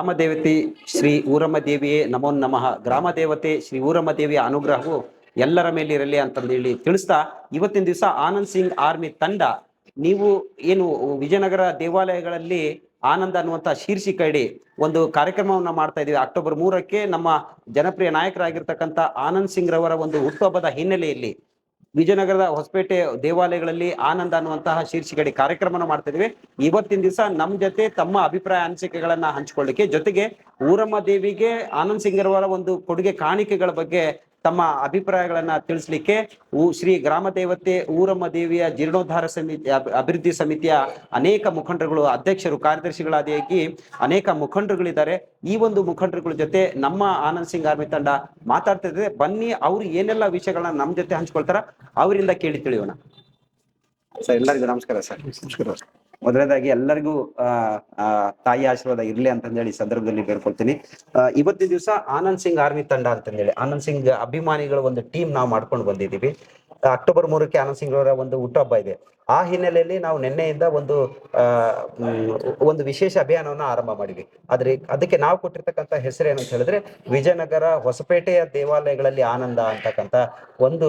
ಗ್ರಾಮ ದೇವತೆ ಶ್ರೀ ಊರಮ್ಮ ದೇವಿಯೇ ನಮೋ ನಮಃ. ಗ್ರಾಮ ದೇವತೆ ಶ್ರೀ ಊರಮ್ಮ ದೇವಿಯ ಅನುಗ್ರಹವು ಎಲ್ಲರ ಮೇಲೆ ಇರಲಿ ಅಂತಂದೇಳಿ ತಿಳಿಸ್ತಾ ಇವತ್ತಿನ ದಿವಸ ಆನಂದ್ ಸಿಂಗ್ ಆರ್ಮಿ ತಂಡ ನೀವು ಏನು ವಿಜಯನಗರ ದೇವಾಲಯಗಳಲ್ಲಿ ಆನಂದ ಅನ್ನುವಂತ ಶೀರ್ಷಿಕೆ ಇಡಿ ಒಂದು ಕಾರ್ಯಕ್ರಮವನ್ನ ಮಾಡ್ತಾ ಇದೀವಿ ಅಕ್ಟೋಬರ್ ಮೂರಕ್ಕೆ ನಮ್ಮ ಜನಪ್ರಿಯ ನಾಯಕರಾಗಿರ್ತಕ್ಕಂಥ ಆನಂದ್ ಸಿಂಗ್ ರವರ ಒಂದು ಹುಟ್ಟುಹಬ್ಬದ ಹಿನ್ನೆಲೆಯಲ್ಲಿ ವಿಜಯನಗರದ ಹೊಸಪೇಟೆ ದೇವಾಲಯಗಳಲ್ಲಿ ಆನಂದ ಅನ್ನುವಂತಹ ಶೀರ್ಷಿಕೆಡಿ ಕಾರ್ಯಕ್ರಮನ ಇದ್ದೀವಿ. ಇವತ್ತಿನ ದಿವಸ ನಮ್ಮ ಜೊತೆ ತಮ್ಮ ಅಭಿಪ್ರಾಯ ಅನಿಸಿಕೆಗಳನ್ನ ಹಂಚಿಕೊಳ್ಳಿಕ್ಕೆ ಜೊತೆಗೆ ಊರಮ್ಮ ದೇವಿಗೆ ಆನಂದ್ ಅವರ ಒಂದು ಕೊಡುಗೆ ಕಾಣಿಕೆಗಳ ಬಗ್ಗೆ ತಮ್ಮ ಅಭಿಪ್ರಾಯಗಳನ್ನ ತಿಳಿಸ್ಲಿಕ್ಕೆ ಶ್ರೀ ಗ್ರಾಮ ದೇವತೆ ಊರಮ್ಮ ದೇವಿಯ ಜೀರ್ಣೋದ್ಧಾರ ಸಮಿತಿ ಅಭಿವೃದ್ಧಿ ಸಮಿತಿಯ ಅನೇಕ ಮುಖಂಡರುಗಳು ಅಧ್ಯಕ್ಷರು ಕಾರ್ಯದರ್ಶಿಗಳಾದಿಯಾಗಿ ಅನೇಕ ಮುಖಂಡರುಗಳಿದ್ದಾರೆ. ಈ ಒಂದು ಮುಖಂಡರುಗಳ ಜೊತೆ ನಮ್ಮ ಆನಂದ್ ಸಿಂಗ್ ಆರ್ಮಿ ತಂಡ ಮಾತಾಡ್ತಾ ಇದ್ರೆ ಬನ್ನಿ ಅವ್ರು ಏನೆಲ್ಲ ವಿಷಯಗಳನ್ನ ನಮ್ಮ ಜೊತೆ ಹಂಚ್ಕೊಳ್ತಾರ ಅವರಿಂದ ಕೇಳಿ ತಿಳಿಯೋಣ. ಸರ್ ಎಲ್ಲರಿಗೂ ನಮಸ್ಕಾರ ಸರ್. ನಮಸ್ಕಾರ. ಮೊದಲನೇದಾಗಿ ಎಲ್ಲರಿಗೂ ತಾಯಿ ಆಶೀರ್ವಾದ ಇರ್ಲಿ ಅಂತ ಹೇಳಿ ಸಂದರ್ಭದಲ್ಲಿ ಬೇಡ್ಕೊಳ್ತೀನಿ. ಇವತ್ತಿನ ದಿವಸ ಆನಂದ್ ಸಿಂಗ್ ಆರ್ಮಿ ತಂಡ ಅಂತ ಹೇಳಿ ಆನಂದ್ ಸಿಂಗ್ ಅಭಿಮಾನಿಗಳ ಒಂದು ಟೀಮ್ ನಾವು ಮಾಡ್ಕೊಂಡು ಬಂದಿದ್ದೀವಿ. ಅಕ್ಟೋಬರ್ ಮೂರಕ್ಕೆ ಆನಂದ್ ಸಿಂಗ್ ಅವರ ಒಂದು ಹುಟ್ಟುಹಬ್ಬ ಇದೆ. ಆ ಹಿನ್ನೆಲೆಯಲ್ಲಿ ನಾವು ನಿನ್ನೆಯಿಂದ ಒಂದು ಒಂದು ವಿಶೇಷ ಅಭಿಯಾನವನ್ನ ಆರಂಭ ಮಾಡಿದ್ವಿ. ಆದ್ರೆ ಅದಕ್ಕೆ ನಾವು ಕೊಟ್ಟಿರ್ತಕ್ಕಂಥ ಹೆಸರು ಏನಂತ ಹೇಳಿದ್ರೆ ವಿಜಯನಗರ ಹೊಸಪೇಟೆಯ ದೇವಾಲಯಗಳಲ್ಲಿ ಆನಂದ ಅಂತಕ್ಕಂಥ ಒಂದು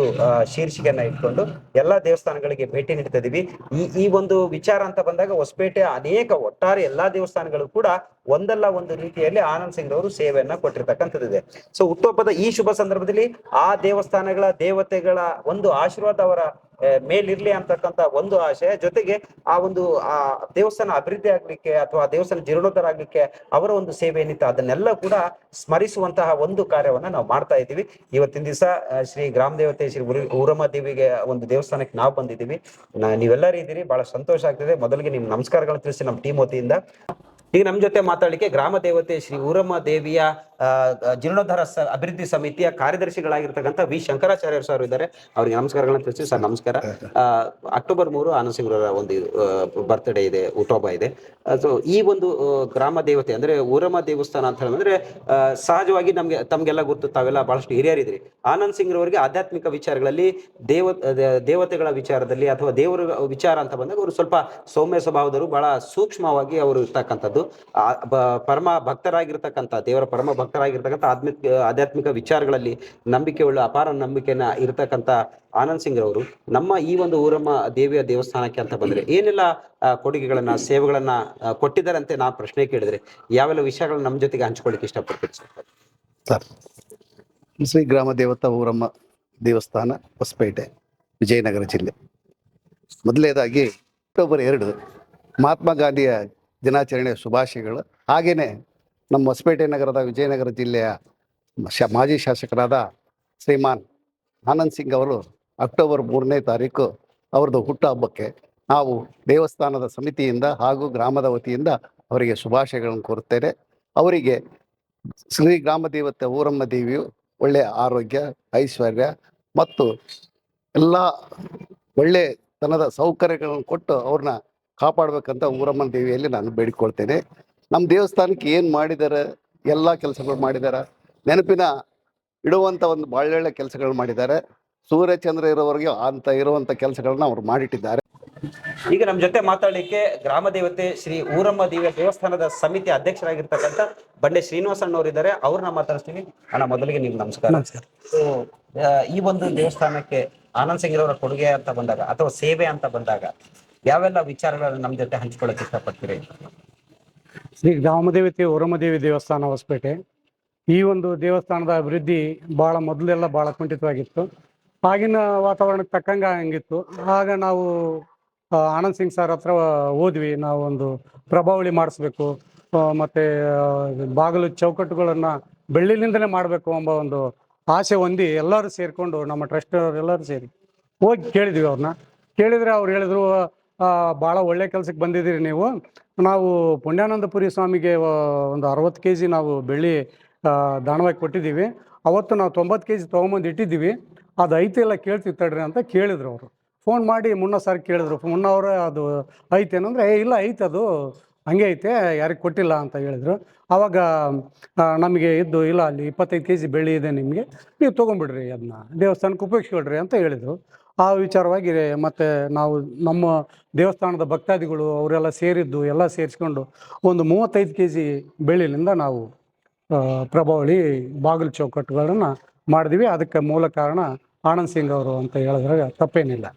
ಶೀರ್ಷಿಕೆಯನ್ನ ಇಟ್ಕೊಂಡು ಎಲ್ಲಾ ದೇವಸ್ಥಾನಗಳಿಗೆ ಭೇಟಿ ನೀಡ್ತಾ ಇದೀವಿ. ಈ ಈ ಒಂದು ವಿಚಾರ ಅಂತ ಬಂದಾಗ ಹೊಸಪೇಟೆಯ ಅನೇಕ ಒಟ್ಟಾರೆ ಎಲ್ಲಾ ದೇವಸ್ಥಾನಗಳು ಕೂಡ ಒಂದಲ್ಲ ಒಂದು ರೀತಿಯಲ್ಲಿ ಆನಂದ್ ಸಿಂಗ್ ಅವರು ಸೇವೆಯನ್ನ ಕೊಟ್ಟಿರ್ತಕ್ಕಂಥದ್ದಿದೆ ಸೊ, ಹುಟ್ಟುಹಬ್ಬದ ಈ ಶುಭ ಸಂದರ್ಭದಲ್ಲಿ ಆ ದೇವಸ್ಥಾನಗಳ ದೇವತೆಗಳ ಒಂದು ಆಶೀರ್ವಾದ ಅವರ ಮೇಲಿರ್ಲಿ ಅಂತಕ್ಕಂತ ಒಂದು ಆಶಯ ಜೊತೆಗೆ ಆ ಒಂದು, ಆ ದೇವಸ್ಥಾನ ಅಭಿವೃದ್ಧಿ ಆಗ್ಲಿಕ್ಕೆ ಅಥವಾ ದೇವಸ್ಥಾನ ಜೀರ್ಣೋದ್ಧಾರ ಆಗ್ಲಿಕ್ಕೆ ಅವರ ಒಂದು ಸೇವೆ ಏನಿತ್ತು ಅದನ್ನೆಲ್ಲ ಕೂಡ ಸ್ಮರಿಸುವಂತಹ ಒಂದು ಕಾರ್ಯವನ್ನ ನಾವು ಮಾಡ್ತಾ ಇದ್ದೀವಿ. ಇವತ್ತಿನ ದಿವಸ ಶ್ರೀ ಗ್ರಾಮ ದೇವತೆ ಶ್ರೀ ಊರಮ್ಮ ದೇವಿಗೆ ಒಂದು ದೇವಸ್ಥಾನಕ್ಕೆ ನಾವು ಬಂದಿದ್ದೀವಿ. ನೀವೆಲ್ಲರೂ ಇದ್ದೀರಿ, ಬಹಳ ಸಂತೋಷ ಆಗ್ತಿದೆ. ಮೊದಲಿಗೆ ನಿಮ್ ನಮಸ್ಕಾರಗಳನ್ನು ತಿಳಿಸಿ ನಮ್ಮ ಟೀಮ್ ವತಿಯಿಂದ. ಈಗ ನಮ್ಮ ಜೊತೆ ಮಾತಾಡಲಿಕ್ಕೆ ಗ್ರಾಮ ದೇವತೆ ಶ್ರೀ ಊರಮ್ಮ ದೇವಿಯ ಜೀರ್ಣೋದ್ಧಾರ ಅಭಿವೃದ್ಧಿ ಸಮಿತಿಯ ಕಾರ್ಯದರ್ಶಿಗಳಾಗಿರ್ತಕ್ಕಂಥ ವಿ. ಶಂಕರಾಚಾರ್ಯ ಸರ್ ಇದ್ದಾರೆ. ಅವ್ರಿಗೆ ನಮಸ್ಕಾರಗಳನ್ನ ತಿಳಿಸಿ ಸರ್, ನಮಸ್ಕಾರ. ಅಕ್ಟೋಬರ್ ಮೂರು ಆನಂದ್ ಸಿಂಗ್ ಅವರ ಒಂದು ಬರ್ತ್ಡೇ ಇದೆ ಹುಟ್ಟೋಬ ಇದೆ. ಸೊ ಈ ಒಂದು ಗ್ರಾಮ ದೇವತೆ ಅಂದ್ರೆ ಊರಮ್ಮ ದೇವಸ್ಥಾನ ಅಂತ ಹೇಳಿದ್ರೆ ಸಹಜವಾಗಿ ನಮ್ಗೆ, ತಮ್ಗೆಲ್ಲ ಗೊತ್ತು, ತಾವೆಲ್ಲ ಬಹಳಷ್ಟು ಹಿರಿಯರಿದ್ರಿ ಆನಂದ್ ಸಿಂಗ್ ರವರಿಗೆ ಆಧ್ಯಾತ್ಮಿಕ ವಿಚಾರಗಳಲ್ಲಿ ದೇವ ದೇವತೆಗಳ ವಿಚಾರದಲ್ಲಿ ಅಥವಾ ದೇವರ ವಿಚಾರ ಅಂತ ಬಂದಾಗ ಅವರು ಸ್ವಲ್ಪ ಸೌಮ್ಯ ಸ್ವಭಾವದವರು, ಬಹಳ ಸೂಕ್ಷ್ಮವಾಗಿ ಅವರು ಇರ್ತಕ್ಕಂಥದ್ದು. ಪರಮ ಭಕ್ತರಾಗಿರ್ತಕ್ಕಂಥ, ದೇವರ ಪರಮ ಭಕ್ತರಾಗಿರ್ತಕ್ಕಂಥ ಆಧ್ಯಾತ್ಮಿಕ ಆಧ್ಯಾತ್ಮಿಕ ವಿಚಾರಗಳಲ್ಲಿ ನಂಬಿಕೆ ಉಳ್ಳ ಅಪಾರ ನಂಬಿಕೆನ ಇರತಕ್ಕಂಥ ಆನಂದ್ ಸಿಂಗ್ ರವರು, ನಮ್ಮ ಈ ಒಂದು ಊರಮ್ಮ ದೇವಿಯ ದೇವಸ್ಥಾನಕ್ಕೆ ಅಂತ ಬಂದ್ರೆ ಏನೆಲ್ಲ ಕೊಡುಗೆಗಳನ್ನ, ಸೇವೆಗಳನ್ನ ಕೊಟ್ಟಿದ್ದಾರೆ ಅಂತ ನಾ ಪ್ರಶ್ನೆ ಕೇಳಿದ್ರೆ, ಯಾವೆಲ್ಲ ವಿಷಯಗಳನ್ನ ನಮ್ಮ ಜೊತೆಗೆ ಹಂಚ್ಕೊಳ್ಳಿಕ್ಕೆ ಇಷ್ಟಪಡ್ತೀನಿ ಸರ್, ಶ್ರೀ ಗ್ರಾಮ ದೇವತಾ ಊರಮ್ಮ ದೇವಸ್ಥಾನ, ಹೊಸಪೇಟೆ, ವಿಜಯನಗರ ಜಿಲ್ಲೆ. ಮೊದಲನೇದಾಗಿ ಅಕ್ಟೋಬರ್ ಎರಡು, ಮಹಾತ್ಮ ಗಾಂಧಿಯ ದಿನಾಚರಣೆಯ ಶುಭಾಶಯಗಳು. ಹಾಗೆಯೇ ನಮ್ಮ ಹೊಸಪೇಟೆ ನಗರದ ವಿಜಯನಗರ ಜಿಲ್ಲೆಯ ಶ, ಮಾಜಿ ಶಾಸಕರಾದ ಶ್ರೀಮಾನ್ ಆನಂದ್ ಸಿಂಗ್ ಅವರು ಅಕ್ಟೋಬರ್ ಮೂರನೇ ತಾರೀಕು ಅವ್ರದ್ದು ಹುಟ್ಟುಹಬ್ಬಕ್ಕೆ ನಾವು ದೇವಸ್ಥಾನದ ಸಮಿತಿಯಿಂದ ಹಾಗೂ ಗ್ರಾಮದ ವತಿಯಿಂದ ಅವರಿಗೆ ಶುಭಾಶಯಗಳನ್ನು ಕೋರುತ್ತೇನೆ. ಅವರಿಗೆ ಶ್ರೀ ಗ್ರಾಮ ದೇವತೆ ಊರಮ್ಮ ದೇವಿಯು ಒಳ್ಳೆಯ ಆರೋಗ್ಯ, ಐಶ್ವರ್ಯ ಮತ್ತು ಎಲ್ಲ ಒಳ್ಳೆತನದ ಸೌಕರ್ಯಗಳನ್ನು ಕೊಟ್ಟು ಅವ್ರನ್ನ ಕಾಪಾಡಬೇಕಂತ ಊರಮ್ಮನ ದೇವಿಯಲ್ಲಿ ನಾನು ಬೇಡಿಕೊಳ್ತೇನೆ. ನಮ್ಮ ದೇವಸ್ಥಾನಕ್ಕೆ ಏನು ಮಾಡಿದ್ದಾರೆ ಎಲ್ಲ ಕೆಲಸಗಳು ಮಾಡಿದ್ದಾರೆ ನೆನಪಿನ ಇಡುವಂಥ ಒಂದು ಬಾಳೆಳ್ಳೆ ಕೆಲಸಗಳು ಮಾಡಿದ್ದಾರೆ ಸೂರ್ಯಚಂದ್ರ ಇರೋವರೆಗೆ ಅಂತ ಇರುವಂಥ ಕೆಲಸಗಳನ್ನ ಅವ್ರು ಮಾಡಿಟ್ಟಿದ್ದಾರೆ. ಈಗ ನಮ್ಮ ಜೊತೆ ಮಾತಾಡಲಿಕ್ಕೆ ಗ್ರಾಮ ದೇವತೆ ಶ್ರೀ ಊರಮ್ಮ ದೇವಿಯ ದೇವಸ್ಥಾನದ ಸಮಿತಿ ಅಧ್ಯಕ್ಷರಾಗಿರ್ತಕ್ಕಂಥ ಬಂಡೆ ಶ್ರೀನಿವಾಸಣ್ಣ ಅವರು ಇದ್ದಾರೆ ಅವ್ರನ್ನ ಮಾತಾಡಿಸ್ತೀನಿ. ಅಣ್ಣ ಮೊದಲಿಗೆ ನಿಮ್ಗೆ ನಮಸ್ಕಾರ. ಸೊ ಈ ಒಂದು ದೇವಸ್ಥಾನಕ್ಕೆ ಆನಂದ್ ಸಿಂಗ್ ಅವರ ಕೊಡುಗೆ ಅಂತ ಬಂದಾಗ ಅಥವಾ ಸೇವೆ ಅಂತ ಬಂದಾಗ ಯಾವೆಲ್ಲ ವಿಚಾರಗಳನ್ನು ನಮ್ಮ ಜೊತೆ ಹಂಚ್ಕೊಳ್ಳೋಕೆ ಇಷ್ಟಪಡ್ತೀರಿ? ಶ್ರೀ ರಾಮದೇವತೆ ಹೊರಮದೇವಿ ದೇವಸ್ಥಾನ ಹೊಸಪೇಟೆ. ಈ ಒಂದು ದೇವಸ್ಥಾನದ ಅಭಿವೃದ್ಧಿ ಭಾಳ ಮೊದಲೆಲ್ಲ ಭಾಳ ಕುಂಠಿತವಾಗಿತ್ತು. ಆಗಿನ ವಾತಾವರಣಕ್ಕೆ ತಕ್ಕಂಗೆ ಹಂಗಿತ್ತು. ಆಗ ನಾವು ಆನಂದ್ ಸಿಂಗ್ ಸರ್ ಹತ್ರ ಹೋದ್ವಿ. ನಾವು ಒಂದು ಪ್ರಭಾವಳಿ ಮಾಡಿಸ್ಬೇಕು. ಮತ್ತೆ ಬಾಗಿಲು ಚೌಕಟ್ಟುಗಳನ್ನು ಬೆಳ್ಳಿಲಿಂದಲೇ ಮಾಡಬೇಕು ಎಂಬ ಒಂದು ಆಸೆ ಹೊಂದಿ ಎಲ್ಲರೂ ಸೇರಿಕೊಂಡು, ನಮ್ಮ ಟ್ರಸ್ಟ್ ಎಲ್ಲರೂ ಸೇರಿ ಹೋಗಿ ಕೇಳಿದ್ವಿ ಅವ್ರನ್ನ. ಕೇಳಿದ್ರೆ ಅವ್ರು ಹೇಳಿದ್ರು ಭಾಳ ಒಳ್ಳೆ ಕೆಲಸಕ್ಕೆ ಬಂದಿದ್ದೀರಿ ನೀವು. ನಾವು ಪುಣ್ಯಾನಂದಪುರಿ ಸ್ವಾಮಿಗೆ ಒಂದು ಅರವತ್ತು ಕೆ ಜಿ ನಾವು ಬೆಳ್ಳಿ ದಾನವಾಗಿ ಕೊಟ್ಟಿದ್ದೀವಿ. ಅವತ್ತು ನಾವು ತೊಂಬತ್ತು ಕೆ ಜಿ ತೊಗೊಂಬಂದು ಇಟ್ಟಿದ್ದೀವಿ. ಅದು ಐತೆ ಎಲ್ಲ ಕೇಳ್ತೀವಿ ತಡ್ರಿ ಅಂತ ಕೇಳಿದ್ರು ಅವರು. ಫೋನ್ ಮಾಡಿ ಮುನ್ನ ಸರ್ ಕೇಳಿದ್ರು. ಮುನ್ನ ಅವರು ಅದು ಏನಂದರೆ, ಏ, ಇಲ್ಲ ಐತೆ ಅದು. ಹಂಗೆ ಐತೆ. ಯಾರಿಗೆ ಕೊಟ್ಟಿಲ್ಲ ಅಂತ ಹೇಳಿದರು. ಆವಾಗ ನಮಗೆ ಇದ್ದು, ಇಲ್ಲ, ಅಲ್ಲಿ ಇಪ್ಪತ್ತೈದು ಕೆ ಜಿ ಬೆಳ್ಳಿ ಇದೆ ನಿಮಗೆ. ನೀವು ತೊಗೊಂಬಿಡ್ರಿ ಅದನ್ನ ದೇವಸ್ಥಾನಕ್ಕೆ ಉಪಯೋಗಿಸ್ಕೊಳ್ರಿ ಅಂತ ಹೇಳಿದರು. ಆ ವಿಚಾರವಾಗಿ ಮತ್ತೆ ನಾವು ನಮ್ಮ ದೇವಸ್ಥಾನದ ಭಕ್ತಾದಿಗಳು ಅವರೆಲ್ಲ ಸೇರಿದ್ದು, ಎಲ್ಲ ಸೇರಿಸ್ಕೊಂಡು ಒಂದು ಮೂವತ್ತೈದು ಕೆ ಜಿ ಬೆಳ್ಳಿಲಿಂದ ನಾವು ಪ್ರಭಾವಳಿ ಬಾಗಿಲು ಚೌಕಟ್ಟುಗಳನ್ನು ಮಾಡಿದ್ವಿ. ಅದಕ್ಕೆ ಮೂಲ ಕಾರಣ ಆನಂದ್ ಸಿಂಗ್ ಅವರು ಅಂತ ಹೇಳಿದ್ರಾಗ ತಪ್ಪೇನಿಲ್ಲ.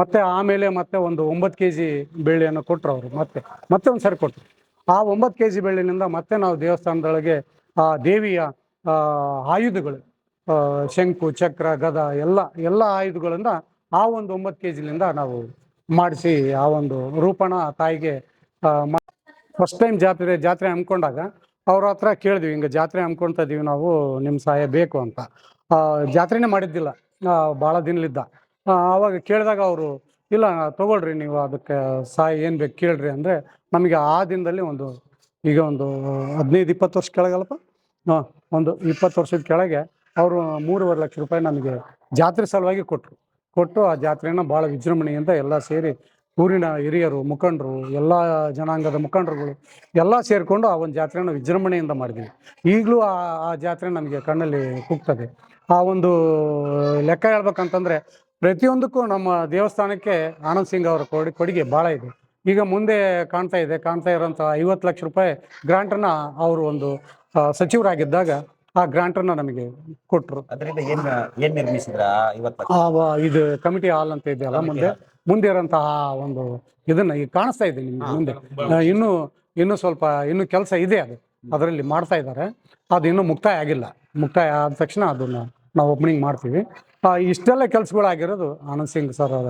ಮತ್ತೆ ಆಮೇಲೆ ಮತ್ತೆ ಒಂದು ಒಂಬತ್ತು ಕೆ ಜಿ ಬೆಳ್ಳಿಯನ್ನು ಕೊಟ್ಟರು ಅವರು. ಮತ್ತೆ ಮತ್ತೆ ಒಂದು ಸರಿ ಕೊಟ್ಟರು ಆ ಒಂಬತ್ತು ಕೆ ಜಿ ಬೆಳ್ಳಿನಿಂದ ಮತ್ತೆ ನಾವು ದೇವಸ್ಥಾನದೊಳಗೆ ಆ ದೇವಿಯ ಆಯುಧಗಳು ಶಂಕು, ಚಕ್ರ, ಗದ ಎಲ್ಲ ಎಲ್ಲ ಆಯುಧಗಳಿಂದ ಆ ಒಂದು ಒಂಬತ್ತು ಕೆ ಜಿಲಿಂದ ನಾವು ಮಾಡಿಸಿ ಆ ಒಂದು ರೂಪಣ ತಾಯಿಗೆ ಫಸ್ಟ್ ಟೈಮ್ ಜಾತ್ರೆ ಜಾತ್ರೆ ಹಮ್ಮಿಕೊಂಡಾಗ ಅವ್ರ ಹತ್ರ ಕೇಳಿದ್ವಿ, ಹಿಂಗೆ ಜಾತ್ರೆ ಹಮ್ಕೊಳ್ತಾ ಇದೀವಿ ನಾವು ನಿಮ್ಮ ಸಹಾಯ ಬೇಕು ಅಂತ. ಜಾತ್ರೆನೇ ಮಾಡಿದ್ದಿಲ್ಲ ಭಾಳ ದಿನಲಿದ್ದ. ಆವಾಗ ಕೇಳಿದಾಗ ಅವರು, ಇಲ್ಲ, ತಗೊಳ್ರಿ ನೀವು ಅದಕ್ಕೆ ಸಹಾಯ ಏನು ಬೇಕು ಕೇಳ್ರಿ. ಅಂದರೆ ನಮಗೆ ಆ ದಿನದಲ್ಲಿ ಒಂದು, ಈಗ ಒಂದು ಹದಿನೈದು, ಇಪ್ಪತ್ತು ವರ್ಷ ಕೆಳಗಲ್ಲಪ್ಪ? ಒಂದು ಇಪ್ಪತ್ತು ವರ್ಷದ ಕೆಳಗೆ ಅವರು ಮೂರುವರೆ ಲಕ್ಷ ರೂಪಾಯಿ ನಮಗೆ ಜಾತ್ರೆ ಸಲುವಾಗಿ ಕೊಟ್ಟರು ಕೊಟ್ಟು ಆ ಜಾತ್ರೆನ ಭಾಳ ವಿಜೃಂಭಣೆಯಿಂದ ಎಲ್ಲ ಸೇರಿ ಊರಿನ ಹಿರಿಯರು, ಮುಖಂಡರು, ಎಲ್ಲ ಜನಾಂಗದ ಮುಖಂಡರುಗಳು ಎಲ್ಲ ಸೇರಿಕೊಂಡು ಆ ಒಂದು ಜಾತ್ರೆನ ವಿಜೃಂಭಣೆಯಿಂದ ಮಾಡಿದ್ವಿ. ಈಗಲೂ ಆ ಆ ಜಾತ್ರೆ ನಮಗೆ ಕಣ್ಣಲ್ಲಿ ಕುಗ್ತದೆ. ಆ ಒಂದು ಲೆಕ್ಕ ಹೇಳ್ಬೇಕಂತಂದ್ರೆ ಪ್ರತಿಯೊಂದಕ್ಕೂ ನಮ್ಮ ದೇವಸ್ಥಾನಕ್ಕೆ ಆನಂದ್ ಸಿಂಗ್ ಅವರ ಕೊಡಿ, ಕೊಡುಗೆ ಭಾಳ ಇದೆ. ಈಗ ಮುಂದೆ ಕಾಣ್ತಾ ಇದೆ, ಕಾಣ್ತಾ ಇರೋಂಥ ಐವತ್ತು ಲಕ್ಷ ರೂಪಾಯಿ ಗ್ರಾಂಟನ್ನು ಅವರು ಒಂದು ಸಚಿವರಾಗಿದ್ದಾಗ ಆ ಗ್ರಾಂಟನ್ನು ನಮಗೆ ಕೊಟ್ಟರು ಅದರಿಂದ ಏನ್ ಏನ್ ನಿರ್ಮಿಸಿದ್ರ ಇವತ್ತ ಆ ವ- ಇದು ಕಮಿಟಿ ಹಾಲ್ ಅಂತ ಇದೆಯಲ್ಲ ಮುಂದೆ. ಮುಂದೆ ಇರೋಂತಹ ಒಂದು ಇದನ್ನ ಈಗ ಕಾಣಿಸ್ತಾ ಇದೆ ನಿಮ್ಗೆ ಮುಂದೆ. ಇನ್ನು ಇನ್ನು ಇನ್ನೂ ಸ್ವಲ್ಪ ಇನ್ನು ಕೆಲಸ ಇದೆ ಅದು. ಅದರಲ್ಲಿ ಮಾಡ್ತಾ ಇದ್ದಾರೆ ಅದು ಇನ್ನೂ ಮುಕ್ತಾಯ ಆಗಿಲ್ಲ. ಮುಕ್ತಾಯ ಆದ ತಕ್ಷಣ ಅದನ್ನ ನಾವು ಓಪನಿಂಗ್ ಮಾಡ್ತೀವಿ. ಆ, ಇಷ್ಟೆಲ್ಲ ಕೆಲಸಗಳಾಗಿರೋದು ಆನಂದ್ ಸಿಂಗ್ ಸರ್ ಅವರ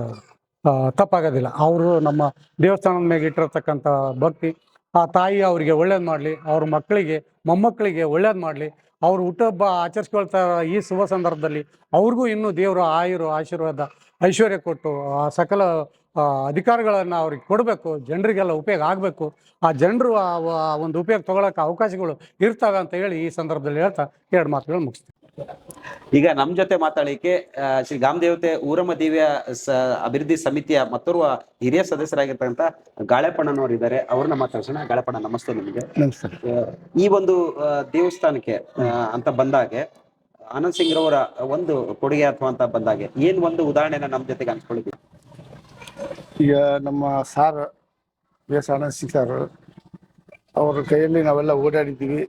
ಆ, ತಪ್ಪಾಗೋದಿಲ್ಲ. ಅವರು ನಮ್ಮ ದೇವಸ್ಥಾನದ ಮೇಲೆ ಇಟ್ಟಿರತಕ್ಕಂಥ ಭಕ್ತಿ ಆ ತಾಯಿ ಅವರಿಗೆ ಒಳ್ಳೇದು ಮಾಡಲಿ ಅವ್ರ ಮಕ್ಕಳಿಗೆ ಮೊಮ್ಮಕ್ಕಳಿಗೆ ಒಳ್ಳೇದು ಮಾಡಲಿ ಅವ್ರು ಹುಟ್ಟುಹಬ್ಬ ಆಚರಿಸ್ಕೊಳ್ತಾ ಈ ಶುಭ ಸಂದರ್ಭದಲ್ಲಿ. ಅವ್ರಿಗೂ ಇನ್ನೂ ದೇವರು ಆಯುರು, ಆಶೀರ್ವಾದ, ಐಶ್ವರ್ಯ ಕೊಟ್ಟು, ಆ ಸಕಲ ಅಧಿಕಾರಗಳನ್ನು ಅವ್ರಿಗೆ ಕೊಡಬೇಕು. ಜನರಿಗೆಲ್ಲ ಉಪಯೋಗ ಆಗಬೇಕು. ಆ ಜನರು ಆ, ಒಂದು ಉಪಯೋಗ ತಗೊಳಕ್ಕೆ ಅವಕಾಶಗಳು ಇರ್ತವೆ ಅಂತ ಹೇಳಿ ಈ ಸಂದರ್ಭದಲ್ಲಿ ಹೇಳ್ತಾ ಎರಡು ಮಾತುಗಳು ಮುಗಿಸ್ತೀನಿ. ಈಗ ನಮ್ ಜೊತೆ ಮಾತಾಡಲಿಕ್ಕೆ ಶ್ರೀ ಗಾಮದೇವತೆ ಊರಮ್ಮ ದೇವಿಯ ಸ ಅಭಿವೃದ್ಧಿ ಸಮಿತಿಯ ಮತ್ತೋರ್ವ ಹಿರಿಯ ಸದಸ್ಯರಾಗಿರ್ತಕ್ಕಂಥ ಗಾಳೆಪಣ್ಣನವರು ಇದ್ದಾರೆ ಅವ್ರನ್ನ ಮಾತಾಡ್ಸೋಣ. ಗಾಳೆಪಣ್ಣ ನಮಸ್ತೆ ನಿಮಗೆ. ಈ ಒಂದು ದೇವಸ್ಥಾನಕ್ಕೆ ಅಂತ ಬಂದಾಗೆ ಆನಂದ್ ಸಿಂಗ್ ರವರ ಒಂದು ಕೊಡುಗೆ ಅಥವಾ ಅಂತ ಬಂದಾಗೆ ಏನ್ ಒಂದು ಉದಾಹರಣೆನ ನಮ್ ಜೊತೆಗೆ ಅನ್ಸ್ಕೊಳ್ಳಿ ಈಗ ನಮ್ಮ sir S Anand Singh sir ಅವ್ರ ಕೈಯಲ್ಲಿ ನಾವೆಲ್ಲ ಓಡಾಡಿದ್ದೀವಿ.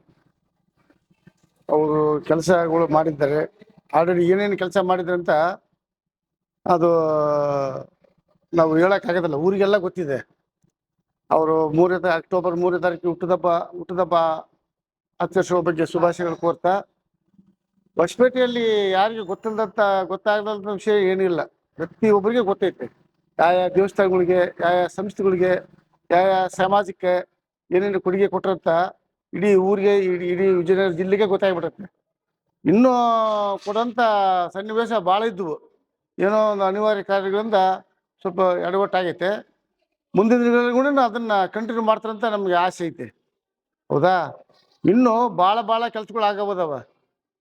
ಅವರು ಕೆಲಸಗಳು ಮಾಡಿದ್ದಾರೆ. ಆಲ್ರೆಡಿ ಏನೇನು ಕೆಲಸ ಮಾಡಿದ್ರೆ ಅಂತ ಅದು, ನಾವು ಹೇಳೋಕ್ಕಾಗೋದಿಲ್ಲ ಊರಿಗೆಲ್ಲ ಗೊತ್ತಿದೆ. ಅವರು ಮೂರನೇ ತಾ, ಅಕ್ಟೋಬರ್ ಮೂರನೇ ತಾರೀಕು ಹುಟ್ಟದಬ್ಬ ಹುಟ್ಟದಬ್ಬ ಆಚರಿಸುವ ಬಗ್ಗೆ ಶುಭಾಶಯಗಳು ಕೋರ್ತಾ. ಹೊಸಪೇಟೆಯಲ್ಲಿ ಯಾರಿಗೆ ಗೊತ್ತಿಲ್ಲದಂಥ ಗೊತ್ತಾಗದಂಥ ವಿಷಯ ಏನಿಲ್ಲ. ಪ್ರತಿಯೊಬ್ಬರಿಗೆ ಗೊತ್ತೈತೆ. ಯಾವ ದೇವಸ್ಥಾನಗಳಿಗೆ ಯಾವ ಸಂಸ್ಥೆಗಳಿಗೆ ಯಾವ ಸಮಾಜಕ್ಕೆ ಏನೇನು ಕೊಡುಗೆ ಕೊಟ್ಟರಂತ ಇಡೀ ಊರಿಗೆ, ಇಡೀ ಇಡೀ ವಿಜಯನಗರ ಜಿಲ್ಲೆಗೆ ಗೊತ್ತಾಗ್ಬಿಡುತ್ತೆ ಇನ್ನೂ ಕೊಡೋಂಥ ಸನ್ನಿವೇಶ ಭಾಳ ಇದ್ದವು ಏನೋ ಒಂದು ಅನಿವಾರ್ಯ ಕಾರ್ಯಗಳಿಂದ ಸ್ವಲ್ಪ ಎಡವಟ್ಟಾಗೈತೆ. ಮುಂದಿನ ದಿನಗಳಲ್ಲಿ ಕೂಡ ಅದನ್ನು ಕಂಟಿನ್ಯೂ ಮಾಡ್ತಾರಂತ ನಮಗೆ ಆಸೆ ಐತೆ. ಹೌದಾ? ಇನ್ನೂ ಭಾಳ ಭಾಳ ಕೆಲಸಗಳು ಆಗಬೋದವ.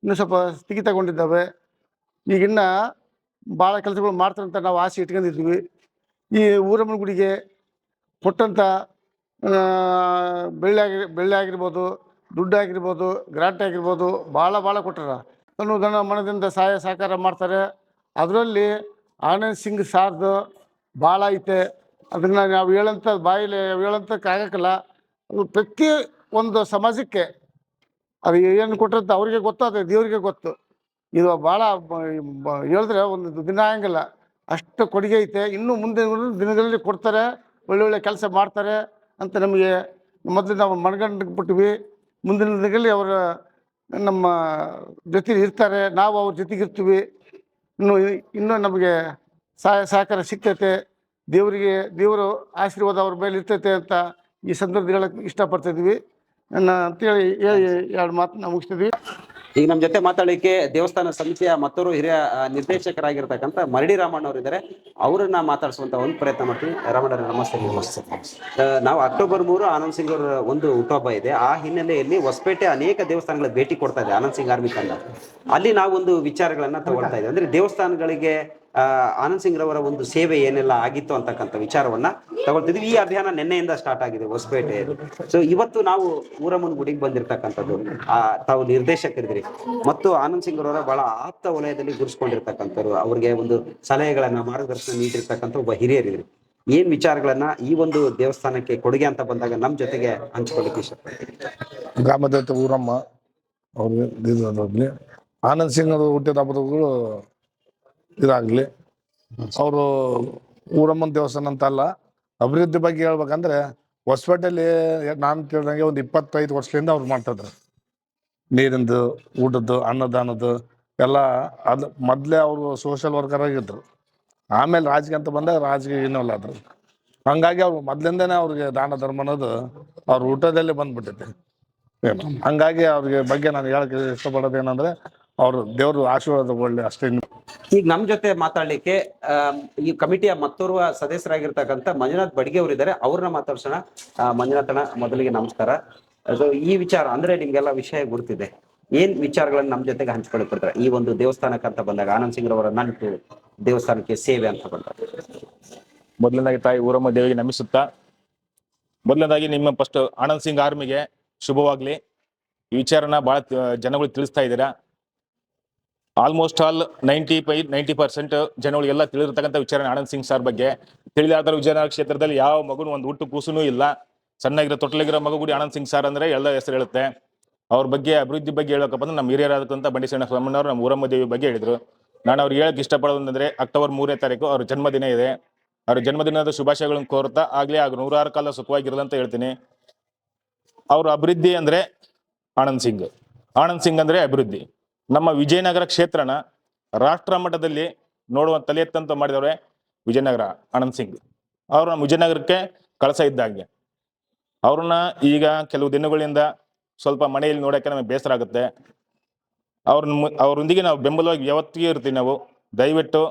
ಇನ್ನೂ ಸ್ವಲ್ಪ ಸ್ಥಗಿತಗೊಂಡಿದ್ದಾವೆ ಈಗಿನ್ನ ಭಾಳ ಕೆಲಸಗಳು ಮಾಡ್ತಾರಂತ ನಾವು ಆಸೆ ಇಟ್ಕೊಂಡಿದ್ವಿ. ಈ ಊರಮ್ಮನ ಗುಡಿಗೆ ಕೊಟ್ಟಂಥ ಬೆಳ್ಳಿ ಆಗಿ, ಬೆಳ್ಳಿ ಆಗಿರ್ಬೋದು, ದುಡ್ಡು ಆಗಿರ್ಬೋದು, ಗ್ರಾಂಟ್ ಆಗಿರ್ಬೋದು, ಭಾಳ ಭಾಳ ಕೊಟ್ಟಾರ. ಧನ ಮನದಿಂದ ಸಹಾಯ, ಸಹಕಾರ ಮಾಡ್ತಾರೆ. ಅದರಲ್ಲಿ ಆನಂದ್ ಸಿಂಗ್ ಸಾರ್ದು ಭಾಳ ಐತೆ. ಅದನ್ನು ನಾವು ಹೇಳಂಥ ಬಾಯಲ್ಲಿ ಹೇಳಂತಕ್ಕೆ ಆಗೋಕ್ಕಲ್ಲ. ಅದು ಪ್ರತಿ ಒಂದು ಸಮಾಜಕ್ಕೆ ಅದು ಏನು ಕೊಟ್ಟಂತ ಅವ್ರಿಗೆ ಅದು ದೇವರಿಗೆ ಗೊತ್ತು. ಇದು ಭಾಳ ಹೇಳಿದ್ರೆ ಒಂದು ದಿನ ಆಗಂಗಿಲ್ಲ. ಅಷ್ಟು ಕೊಡುಗೆ ಐತೆ. ಇನ್ನೂ ಮುಂದೆ ದಿನಗಳಲ್ಲಿ ಕೊಡ್ತಾರೆ. ಒಳ್ಳೊಳ್ಳೆ ಕೆಲಸ ಮಾಡ್ತಾರೆ. ಅಂತ ನಮಗೆ ಮೊದಲು ನಾವು ಮನಗಂಡು ಬಿಟ್ಟಿವಿ. ಮುಂದಿನ ದಿನಗಳಲ್ಲಿ ಅವರ ನಮ್ಮ ಜೊತೆ ಇರ್ತಾರೆ. ನಾವು ಅವ್ರ ಜೊತೆಗೆ ಇರ್ತೀವಿ. ಇನ್ನು ಇನ್ನೂ ನಮಗೆ ಸಹಾಯ, ಸಹಕಾರ ಸಿಗ್ತೈತೆ. ದೇವರಿಗೆ, ದೇವರು ಆಶೀರ್ವಾದ ಅವ್ರ ಮೇಲೆ ಇರ್ತೈತೆ ಅಂತ ಈ ಸಂದರ್ಭದಲ್ಲಿ ಹೇಳಕ್ಕೆ ಇಷ್ಟಪಡ್ತಿದ್ವಿ ನನ್ನ ಅಂತೇಳಿ ಹೇಳಿ ಎರಡು ಮಾತನ್ನ ಮುಗಿಸ್ತಿದ್ವಿ. ಈಗ ನಮ್ಮ ಜೊತೆ ಮಾತಾಡಲಿಕ್ಕೆ ದೇವಸ್ಥಾನ ಸಮಿತಿಯ ಮತ್ತೊರು ಹಿರಿಯ ನಿರ್ದೇಶಕರಾಗಿರ್ತಕ್ಕಂಥ ಮರಡಿ ರಾಮಣ್ಣ ಅವರು ಇದ್ದಾರೆ ಅವ್ರನ್ನ ಮಾತಾಡಿಸುವಂತ ಒಂದು ಪ್ರಯತ್ನ ಮಾಡ್ತೀವಿ. ರಾಮಣ್ಣ ನಮಸ್ತೆ. ನಮಸ್ತೆ. ನಾವು ಅಕ್ಟೋಬರ್ ಮೂರು ಆನಂದ್ ಸಿಂಗ್ ಅವರ ಒಂದು ಹುಟ್ಟುಹಬ್ಬ ಇದೆ. ಆ ಹಿನ್ನೆಲೆಯಲ್ಲಿ ಹೊಸಪೇಟೆ ಅನೇಕ ದೇವಸ್ಥಾನಗಳ ಭೇಟಿ ಕೊಡ್ತಾ ಇದೆ ಆನಂದ್ ಸಿಂಗ್ ಆರ್ಮಿ ತಂಡ. ಅಲ್ಲಿ ನಾವು ಒಂದು ವಿಚಾರಗಳನ್ನ ತಗೊಳ್ತಾ ಇದ್ದೀವಿ. ಅಂದ್ರೆ ದೇವಸ್ಥಾನಗಳಿಗೆ ಆನಂದ್ ಸಿಂಗ್ ರವರ ಒಂದು ಸೇವೆ ಏನೆಲ್ಲ ಆಗಿತ್ತು ಅಂತಕ್ಕಂಥ ವಿಚಾರವನ್ನ ತಗೊಳ್ತಿದ್ವಿ. ಈ ಅಭಿಯಾನ ನಿನ್ನೆಯಿಂದ ಸ್ಟಾರ್ಟ್ ಆಗಿದೆ ಹೊಸಪೇಟೆ ಸೊ ಇವತ್ತು ನಾವು ಊರಮ್ಮನ ಗುಡಿಗೆ ಬಂದಿರತಕ್ಕಂಥದ್ದು, ಆ, ತಾವು ನಿರ್ದೇಶಕರಿದ್ರಿ. ಮತ್ತು ಆನಂದ್ ಸಿಂಗ್ ರವರ ಬಹಳ ಆಪ್ತ ವಲಯದಲ್ಲಿ ಗುರುಸ್ಕೊಂಡಿರ್ತಕ್ಕಂಥವ್ರು ಅವ್ರಿಗೆ ಒಂದು ಸಲಹೆಗಳನ್ನ, ಮಾರ್ಗದರ್ಶನ ನೀಡಿರ್ತಕ್ಕಂಥ ಒಬ್ಬ ಹಿರಿಯರಿದ್ರಿ. ಏನ್ ವಿಚಾರಗಳನ್ನ ಈ ಒಂದು ದೇವಸ್ಥಾನಕ್ಕೆ ಕೊಡುಗೆ ಅಂತ ಬಂದಾಗ ನಮ್ ಜೊತೆಗೆ ಹಂಚ್ಕೊಳ್ಳಿಕ್ಕೆ ಇಷ್ಟ ಗ್ರಾಮದೇವತೆ ಊರಮ್ಮ ಅವ್ರಿಗೆ ಆನಂದ್ ಸಿಂಗ್ ಅವರು ಹುಟ್ಟಿದ ಹಬ್ಬದಗಳು ಇದಾಗ್ಲಿ. ಅವರು ಊರಮ್ಮನ ದೇವಸ್ಥಾನ ಅಂತ ಅಲ್ಲ ಅಭಿವೃದ್ಧಿ ಬಗ್ಗೆ ಹೇಳ್ಬೇಕಂದ್ರೆ ಹೊಸಪೇಟೆಯಲ್ಲಿ ನಾನು ತಿಳಿದಂಗೆ ಒಂದು ಇಪ್ಪತ್ತೈದು ವರ್ಷದಿಂದ ಅವ್ರು ಮಾಡ್ತಿದ್ರು. ನೀರಿಂದು ಊಟದ್ದು ಅನ್ನದಾನದ್ದು ಎಲ್ಲ ಅದು ಮೊದಲೇ ಅವರು ಸೋಷಿಯಲ್ ವರ್ಕರ್ ಆಗಿದ್ರು. ಆಮೇಲೆ ರಾಜಕೀಯ ಅಂತ ಬಂದಾಗ ರಾಜಕೀಯ ಏನೂ ಅಲ್ಲ ಅದ್ರು ಹಂಗಾಗಿ ಅವ್ರು ಮೊದಲಿಂದನೇ ಅವ್ರಿಗೆ ದಾನ ಧರ್ಮ ಅನ್ನೋದು ಅವ್ರ ಊಟದಲ್ಲೇ ಬಂದ್ಬಿಟ್ಟಿದೆ. ಹಂಗಾಗಿ ಅವ್ರಿಗೆ ಬಗ್ಗೆ ನಾನು ಹೇಳಕ್ ಇಷ್ಟಪಡೋದು ಏನಂದ್ರೆ ಅವ್ರು ದೇವರು ಆಶೀರ್ವಾದ ಒಳ್ಳೆ ಅಷ್ಟೇ. ಈಗ ನಮ್ ಜೊತೆ ಮಾತಾಡ್ಲಿಕ್ಕೆ ಈ ಕಮಿಟಿಯ ಮತ್ತೋರ್ವ ಸದಸ್ಯರಾಗಿರ್ತಕ್ಕಂಥ ಮಂಜುನಾಥ್ ಬಡ್ಗೆ ಅವರು ಇದ್ದಾರೆ ಅವ್ರನ್ನ ಮಾತಾಡ್ಸೋಣ. ಆ, ಮಂಜುನಾಥನ ಮೊದಲಿಗೆ ನಮಸ್ಕಾರ. ಸೊ ಈ ವಿಚಾರ ಅಂದ್ರೆ ನಿಮ್ಗೆಲ್ಲ ವಿಷಯ ಗುರ್ತಿದೆ. ಏನ್ ವಿಚಾರಗಳನ್ನ ನಮ್ಮ ಜೊತೆಗೆ ಹಂಚ್ಕೊಳಕ್ ಬರ್ತಾರೆ ಈ ಒಂದು ದೇವಸ್ಥಾನಕ್ಕೆ ಅಂತ ಬಂದಾಗ ಆನಂದ್ ಸಿಂಗ್ ರವರ ನಂಟು ದೇವಸ್ಥಾನಕ್ಕೆ ಸೇವೆ ಅಂತ ಬಂದಾಗ. ಮೊದಲನೇದಾಗಿ ತಾಯಿ ಊರಮ್ಮ ದೇವಿಗೆ ನಮಿಸುತ್ತಾ ಮೊದಲನೇದಾಗಿ ನಿಮ್ಮ ಫಸ್ಟ್ ಆನಂದ್ ಸಿಂಗ್ ಆರ್ಮಿಗೆ ಶುಭವಾಗ್ಲಿ. ಈ ವಿಚಾರನ ಬಹಳ ಜನಗಳು ತಿಳಿಸ್ತಾ ಇದ್ದೀರಾ? Almost all ninety five ninety percent ಜನಗಳಿಗೆಲ್ಲ ತಿಳಿದಿರ್ತಕ್ಕಂಥ ವಿಚಾರ ಆನಂದ್ ಸಿಂಗ್ ಸರ್ ಬಗ್ಗೆ. ತಿಳಿದಾದ ವಿಜಯನಗರ ಕ್ಷೇತ್ರದಲ್ಲಿ ಯಾವ ಮಗುನು ಒಂದು ಹುಟ್ಟು ಕೂಸುನೂ ಇಲ್ಲ. ಸಣ್ಣಗಿರೋ ತೊಟ್ಟಲಿಗಿರೋ ಮಗು ಗುಡಿ ಆನಂದ್ ಸಿಂಗ್ ಸರ್ ಅಂದ್ರೆ ಎಲ್ಲ ಹೆಸರು ಹೇಳುತ್ತೆ. ಅವ್ರ ಬಗ್ಗೆ, ಅಭಿವೃದ್ಧಿ ಬಗ್ಗೆ ಹೇಳಬೇಕಪ್ಪ ಅಂದ್ರೆ ನಮ್ಮ ಹಿರಿಯರಾದಂಥ ಬಂಡಿ ಸಣ್ಣ ನಮ್ಮ ಊರಮ್ಮ ದೇವಿ ಬಗ್ಗೆ ಹೇಳಿದ್ರು. ನಾನು ಅವ್ರು ಹೇಳಕ್ ಇಷ್ಟಪಡೋದಂದ್ರೆ ಅಕ್ಟೋಬರ್ ಮೂರನೇ ತಾರೀಕು ಅವ್ರ ಜನ್ಮದಿನ ಇದೆ. ಅವ್ರ ಜನ್ಮದಿನದ ಶುಭಾಶಯಗಳನ್ನು ಕೋರ್ತಾ ಆಗ್ಲೇ ಆಗ ನೂರಾರು ಕಾಲ ಸುಖವಾಗಿರಲ್ಲ ಅಂತ ಹೇಳ್ತೀನಿ. ಅವ್ರ ಅಭಿವೃದ್ಧಿ ಅಂದ್ರೆ ಆನಂದ್ ಸಿಂಗ್. ಆನಂದ್ ಸಿಂಗ್ ಅಂದ್ರೆ ಅಭಿವೃದ್ಧಿ. ನಮ್ಮ ವಿಜಯನಗರ ಕ್ಷೇತ್ರನ ರಾಷ್ಟ್ರ ಮಟ್ಟದಲ್ಲಿ ನೋಡುವ ತಲೆ ಎತ್ತಂತ ಮಾಡಿದವ್ರೆ ವಿಜಯನಗರ ಆನಂದ್ ಸಿಂಗ್. ಅವರು ನಮ್ಮ ವಿಜಯನಗರಕ್ಕೆ ಕಳಸ ಇದ್ದಾಗೆ ಅವ್ರನ್ನ ಈಗ ಕೆಲವು ದಿನಗಳಿಂದ ಸ್ವಲ್ಪ ಮನೆಯಲ್ಲಿ ನೋಡೋಕೆ ನಮಗೆ ಬೇಸರ ಆಗುತ್ತೆ. ಅವ್ರನ್ನ ಅವರೊಂದಿಗೆ ನಾವು ಬೆಂಬಲವಾಗಿ ಯಾವತ್ತಿಗೂ ಇರ್ತೀವಿ ನಾವು. ದಯವಿಟ್ಟು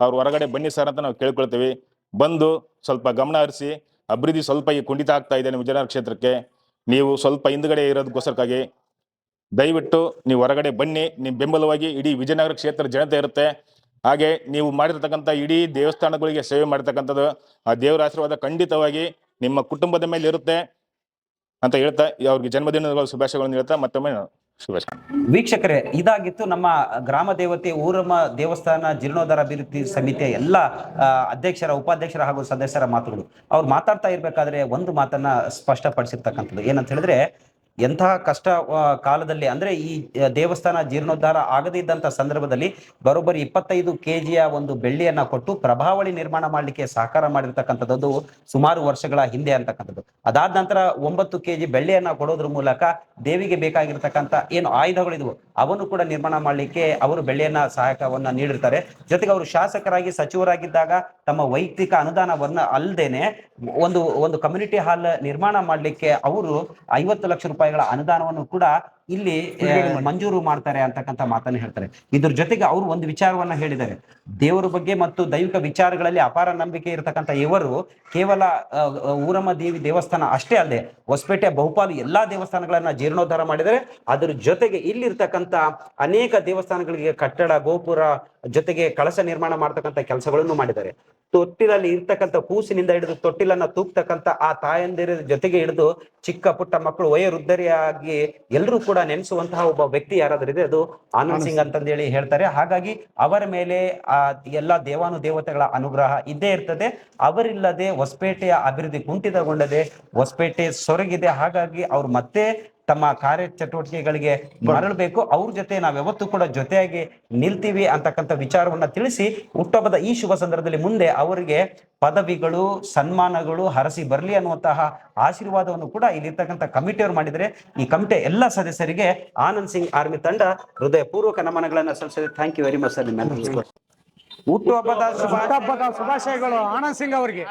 ಅವ್ರ ಹೊರಗಡೆ ಬನ್ನಿ ಸರ್ ಅಂತ ನಾವು ಕೇಳ್ಕೊಳ್ತೀವಿ. ಬಂದು ಸ್ವಲ್ಪ ಗಮನ ಹರಿಸಿ, ಅಭಿವೃದ್ಧಿ ಸ್ವಲ್ಪ ಈ ಕುಂಠಿತ ಆಗ್ತಾ ಇದೆ ನಮ್ಮ ವಿಜಯನಗರ ಕ್ಷೇತ್ರಕ್ಕೆ. ನೀವು ಸ್ವಲ್ಪ ಹಿಂದ್ಗಡೆ ಇರೋದಕ್ಕೋಸ್ಕರಕ್ಕಾಗಿ ದಯವಿಟ್ಟು ನೀವು ಹೊರಗಡೆ ಬನ್ನಿ ನಿಮ್ಮ ಬೆಂಬಲವಾಗಿ ಇಡೀ ವಿಜಯನಗರ ಕ್ಷೇತ್ರ ಜನತೆ ಇರುತ್ತೆ. ಹಾಗೆ ನೀವು ಮಾಡಿರ್ತಕ್ಕಂಥ ಇಡೀ ದೇವಸ್ಥಾನಗಳಿಗೆ ಸೇವೆ ಮಾಡಿರ್ತಕ್ಕಂಥದ್ದು, ಆ ದೇವರ ಆಶೀರ್ವಾದ ಖಂಡಿತವಾಗಿ ನಿಮ್ಮ ಕುಟುಂಬದ ಮೇಲೆ ಇರುತ್ತೆ ಅಂತ ಹೇಳ್ತಾ, ಅವ್ರಿಗೆ ಜನ್ಮದಿನದ ಶುಭಾಶಯಗಳನ್ನು ಹೇಳ್ತಾ ಮತ್ತೊಮ್ಮೆ ವೀಕ್ಷಕರೇ, ಇದಾಗಿತ್ತು ನಮ್ಮ ಗ್ರಾಮ ದೇವತೆ, ಊರಮ್ಮ ದೇವಸ್ಥಾನ, ಜೀರ್ಣೋದ್ಧಾರ ಅಭಿವೃದ್ಧಿ ಸಮಿತಿಯ ಎಲ್ಲ ಅಧ್ಯಕ್ಷರ, ಉಪಾಧ್ಯಕ್ಷರ ಹಾಗೂ ಸದಸ್ಯರ ಮಾತುಗಳು. ಅವ್ರು ಮಾತಾಡ್ತಾ ಇರ್ಬೇಕಾದ್ರೆ ಒಂದು ಮಾತನ್ನ ಸ್ಪಷ್ಟಪಡಿಸಿರ್ತಕ್ಕಂಥದ್ದು. ಏನಂತ ಹೇಳಿದ್ರೆ ಎಂತಹ ಕಷ್ಟ ಕಾಲದಲ್ಲಿ, ಅಂದ್ರೆ ಈ ದೇವಸ್ಥಾನ ಜೀರ್ಣೋದ್ಧಾರ ಆಗದಿದ್ದಂತ ಸಂದರ್ಭದಲ್ಲಿ ಬರೋಬ್ಬರಿ ಇಪ್ಪತ್ತೈದು ಕೆಜಿಯ ಒಂದು ಬೆಳ್ಳಿಯನ್ನ ಕೊಟ್ಟು ಪ್ರಭಾವಳಿ ನಿರ್ಮಾಣ ಮಾಡಲಿಕ್ಕೆ ಸಹಕಾರ ಮಾಡಿರ್ತಕ್ಕಂಥದ್ದು ಸುಮಾರು ವರ್ಷಗಳ ಹಿಂದೆ ಅಂತಕ್ಕಂಥದ್ದು. ಅದಾದ ನಂತರ ಒಂಬತ್ತು ಕೆಜಿ ಬೆಳ್ಳಿಯನ್ನ ಕೊಡೋದ್ರ ಮೂಲಕ ದೇವಿಗೆ ಬೇಕಾಗಿರ್ತಕ್ಕಂಥ ಏನು ಆಯುಧಗಳಿದ್ವು ಅವನು ಕೂಡ ನಿರ್ಮಾಣ ಮಾಡಲಿಕ್ಕೆ ಅವರು ಬೆಳ್ಳಿಯನ್ನ ಸಹಾಯಕವನ್ನ ನೀಡಿರ್ತಾರೆ. ಜೊತೆಗೆ ಅವರು ಶಾಸಕರಾಗಿ ಸಚಿವರಾಗಿದ್ದಾಗ ತಮ್ಮ ವೈಯಕ್ತಿಕ ಅನುದಾನವನ್ನ ಅಲ್ಲದೇನೆ ಒಂದು ಒಂದು ಕಮ್ಯುನಿಟಿ ಹಾಲ್ ನಿರ್ಮಾಣ ಮಾಡಲಿಕ್ಕೆ ಅವರು ಐವತ್ತು ಲಕ್ಷ ರೂಪಾಯಿಗಳ ಅನುದಾನವನ್ನು ಕೂಡ ಇಲ್ಲಿ ಮಂಜೂರು ಮಾಡ್ತಾರೆ ಅಂತಕ್ಕಂಥ ಮಾತನ್ನ ಹೇಳ್ತಾರೆ. ಇದ್ರ ಜೊತೆಗೆ ಅವರು ಒಂದು ವಿಚಾರವನ್ನ ಹೇಳಿದ್ದಾರೆ. ದೇವರ ಬಗ್ಗೆ ಮತ್ತು ದೈವಿಕ ವಿಚಾರಗಳಲ್ಲಿ ಅಪಾರ ನಂಬಿಕೆ ಇರತಕ್ಕಂಥ ಇವರು ಕೇವಲ ಊರಮ್ಮ ದೇವಿ ದೇವಸ್ಥಾನ ಅಷ್ಟೇ ಅಲ್ಲದೆ ಹೊಸಪೇಟೆ ಬಹುಪಾಲು ಎಲ್ಲಾ ದೇವಸ್ಥಾನಗಳನ್ನ ಜೀರ್ಣೋದ್ಧಾರ ಮಾಡಿದರೆ ಅದ್ರ ಜೊತೆಗೆ ಇಲ್ಲಿರ್ತಕ್ಕಂಥ ಅನೇಕ ದೇವಸ್ಥಾನಗಳಿಗೆ ಕಟ್ಟಡ ಗೋಪುರ ಜೊತೆಗೆ ಕಳಸ ನಿರ್ಮಾಣ ಮಾಡ್ತಕ್ಕಂಥ ಕೆಲಸಗಳನ್ನು ಮಾಡಿದ್ದಾರೆ. ತೊಟ್ಟಿಲಲ್ಲಿ ಇರ್ತಕ್ಕಂಥ ಕೂಸಿನಿಂದ ಹಿಡಿದು ತೊಟ್ಟಿಲನ್ನ ತೂಗ್ತಕ್ಕಂಥ ಆ ತಾಯಂದಿರ ಜೊತೆಗೆ ಹಿಡಿದು ಚಿಕ್ಕ ಪುಟ್ಟ ಮಕ್ಕಳು ವಯೋವೃದ್ಧರಿಯಾಗಿ ಎಲ್ಲರೂ ಕೂಡ ನೆನೆಸುವಂತಹ ಒಬ್ಬ ವ್ಯಕ್ತಿ ಯಾರಾದ್ರೂ ಇದೆ ಅದು ಆನಂದ್ ಸಿಂಗ್ ಅಂತಂದೇಳಿ ಹೇಳ್ತಾರೆ. ಹಾಗಾಗಿ ಅವರ ಮೇಲೆ ಆ ಎಲ್ಲಾ ದೇವಾನು ದೇವತೆಗಳ ಅನುಗ್ರಹ ಇದ್ದೇ ಇರ್ತದೆ. ಅವರಿಲ್ಲದೆ ಹೊಸಪೇಟೆಯ ಅಭಿವೃದ್ಧಿ ಕುಂಠಿತಗೊಂಡದೆ ಹೊಸಪೇಟೆ ಸೊರಗಿದೆ. ಹಾಗಾಗಿ ಅವ್ರು ಮತ್ತೆ ತಮ್ಮ ಕಾರ್ಯ ಚಟುವಟಿಕೆಗಳಿಗೆ ಮರಳಬೇಕು. ಅವ್ರ ಜೊತೆ ನಾವ್ ಯಾವತ್ತೂ ಕೂಡ ಜೊತೆಯಾಗಿ ನಿಲ್ತೀವಿ ಅಂತಕ್ಕಂಥ ವಿಚಾರವನ್ನ ತಿಳಿಸಿ ಹುಟ್ಟಹಬ್ಬದ ಈ ಶುಭ ಸಂದರ್ಭದಲ್ಲಿ ಮುಂದೆ ಅವರಿಗೆ ಪದವಿಗಳು, ಸನ್ಮಾನಗಳು ಹರಸಿ ಬರಲಿ ಅನ್ನುವಂತಹ ಆಶೀರ್ವಾದವನ್ನು ಕೂಡ ಇಲ್ಲಿರ್ತಕ್ಕಂಥ ಕಮಿಟಿಯವರು ಮಾಡಿದರೆ ಈ ಕಮಿಟಿ ಎಲ್ಲ ಸದಸ್ಯರಿಗೆ ಆನಂದ್ ಸಿಂಗ್ ಆರ್ಮಿ ತಂಡ ಹೃದಯ ಪೂರ್ವಕ ನಮನಗಳನ್ನ ಸಲ್ಲಿಸಿದೆ thank you very much sir ಶುಭ ಹುಟ್ಟಹಬ್ಬದ ಶುಭಾಶಯಗಳು ಆನಂದ್ ಸಿಂಗ್ ಅವರಿಗೆ.